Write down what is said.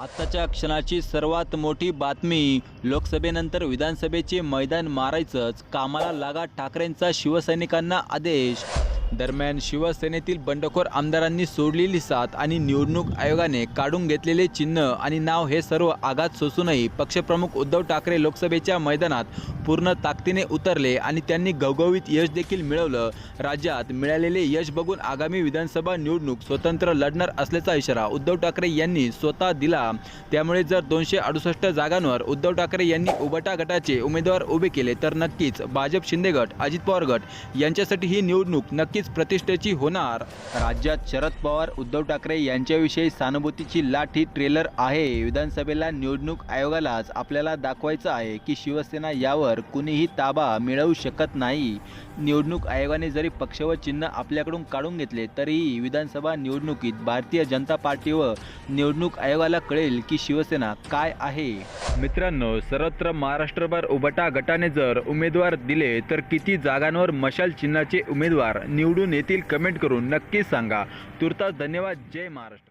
आत्ताच्या क्षणाची सर्वात मोठी बातमी लोकसभेनंतर विधानसभेचे मैदान मारायचंच कामाला लागा ठाकरेंचा शिवसैनिकांना आदेश दरम्यान शिवसेनेतील बंडखोर आमदारांनी सोडलेली साथ आणि निवडणूक आयोगाने काढून घेतलेले चिन्ह आणि नाव हे सर्व आघात सोसूनही पक्षप्रमुख उद्धव ठाकरे लोकसभेच्या मैदानात पूर्ण ताकदीने उतरले आणि त्यांनी घवघवीत यश देखील मिळवलं. राज्यात मिळालेले यश बघून आगामी विधानसभा निवडणूक स्वतंत्र लढणार असल्याचा इशारा उद्धव ठाकरे यांनी स्वतः दिला. त्यामुळे जर दोनशे अडुसष्ट जागांवर उद्धव ठाकरे यांनी उबटा गटाचे उमेदवार उभे केले तर नक्कीच भाजप शिंदे गट अजित पवार गट यांच्यासाठी ही निवडणूक नक्कीच प्रतिष्ठेची होणार. राज्यात शरद पवार उद्धव ठाकरे यांच्याविषयी सहानुभूतीची लाट ही ट्रेलर आहे. विधानसभेला निवडणूक आयोगालाच आपल्याला दाखवायचं आहे की शिवसेना यावर कुणीही ताबा मिळवू शकत नाही. निवडणूक आयोगाने जरी पक्ष व चिन्ह आपल्याकडून काढून घेतले तरीही विधानसभा निवडणुकीत भारतीय जनता पार्टी व निवडणूक आयोगाला कळेल की शिवसेना काय आहे. मित्रांनो सर्वत्र महाराष्ट्रभर उबटा गटाने जर उमेदवार दिले तर किती जागांवर मशाल चिन्हाचे उमेदवार निवडून येतील कमेंट करून नक्की सांगा. तुर्तास धन्यवाद. जय महाराष्ट्र.